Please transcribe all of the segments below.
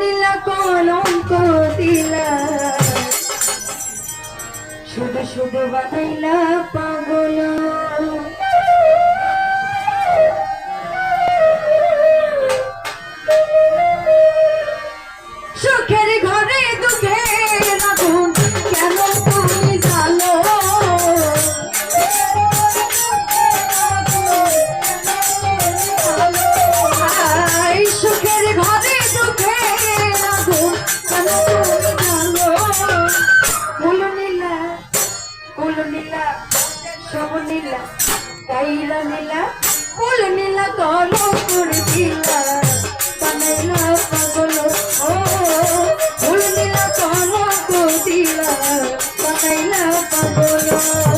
নীলা কলঙ্ক দিলা। শুধু শুধু বানাইলা পাগলা। পাকাইলা পাগল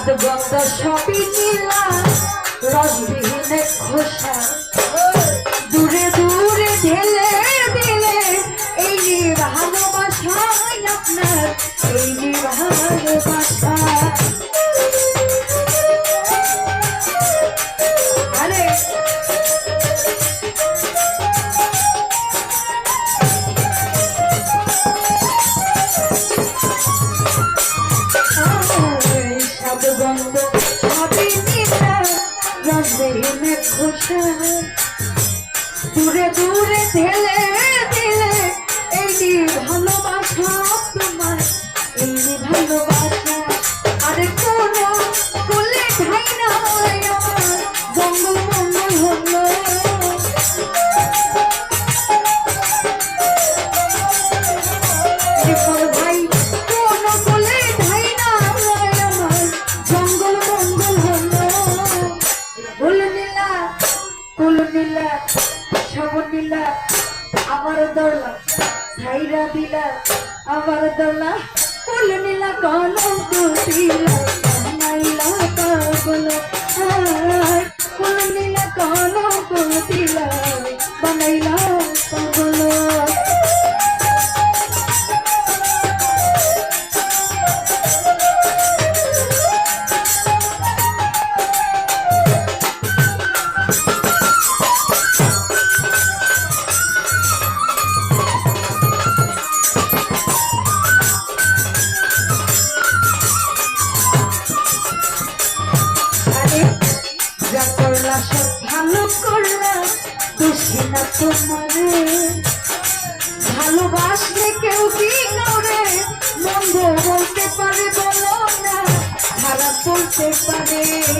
স্বাদ গন্ধ সবই মিলা রসবিহীনে খোসা। দূরে দূরে ঢেলে দিলে এই ভালোবাসায় আপনার প্রেমের খোসা পুরে জীবন নিলাম সবর নিলাম আমারও দৌড়লাম সাইরা দিলাম আমার দৌড়লা ফুল নিলা কলম দুটিলা নাইলা পাগল। ফুল নিলা কলম দুটিলা sepa de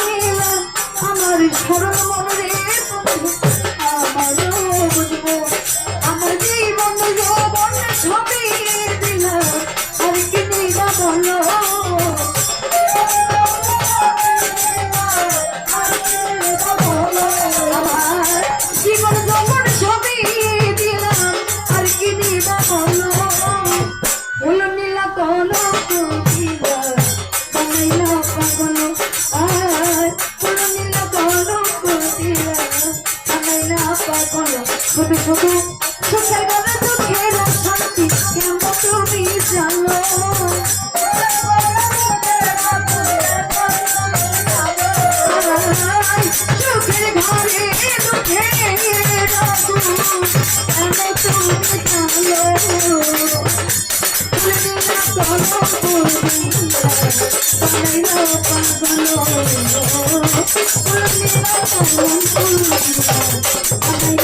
Everybody's coming along. কখনো ফুটিলা আমায় না পাগল ছোট ছোট Bye.